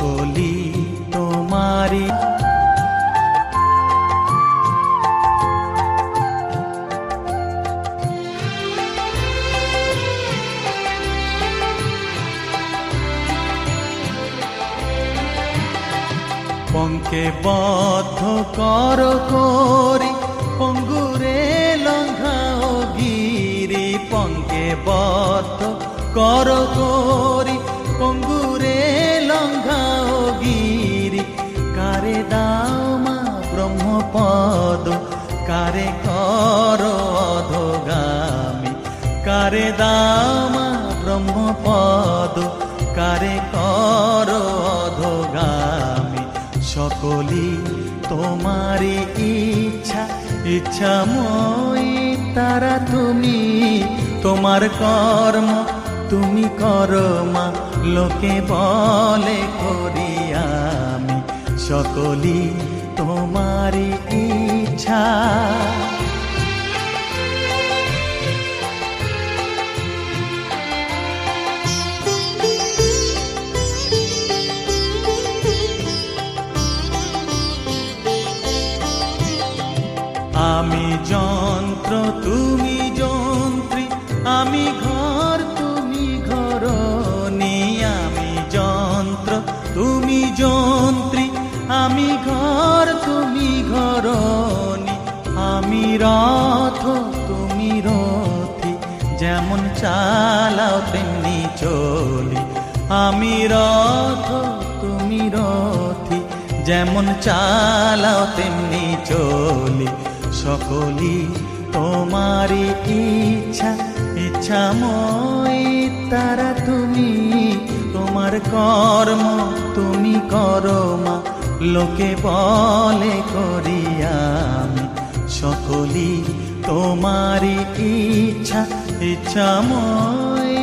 কলি তোমারি। পঙ্কে বদ্ধ কর করি পঙ্গুরে লঙ্ঘাও গিরি। পঙ্কে বদ্ধ কর করি কারে কর অধগামী? কারে দাও মা ব্রহ্মপদ? কারে কর অধগামী? সকলি তোমারই ইচ্ছা, ইচ্ছাময়ী তারা তুমি। তোমার কর্ম তুমি করো মা লোকে বলে করি আমি। সকলি তোমারই ইচ্ছা আমি যন্ত্র, তুমি যন্ত্রী। আমি ঘর, তুমি ঘরনি আমি যন্ত্র, তুমি যন্ত্রী। আমি ঘর, তুমি ঘরনি আমি রথ, তুমি রথি, যেমন চালাও তেমনি চলি। আমি রথ, তুমি রথি, যেমন চালাও তেমনি চলি। সকলি তোমারই ইচ্ছা, ইচ্ছাময় তারা তুমি। তোমার কর্ম তুমি করো মা, লোকে বলে করি আমি সকলি তোমারই ইচ্ছা। ইচ্ছাময়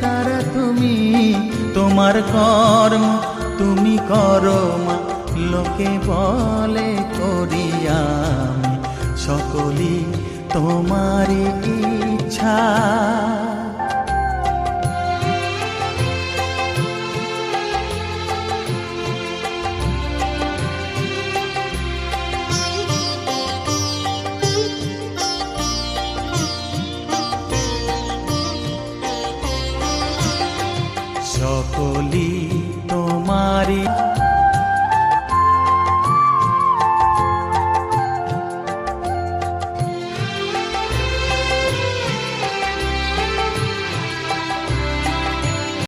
তারা তুমি, তোমার কর্ম, তুমি করো মা। লোকে বলে করিয়াম আমি। সকলি তোমারই ইচ্ছা। সকলি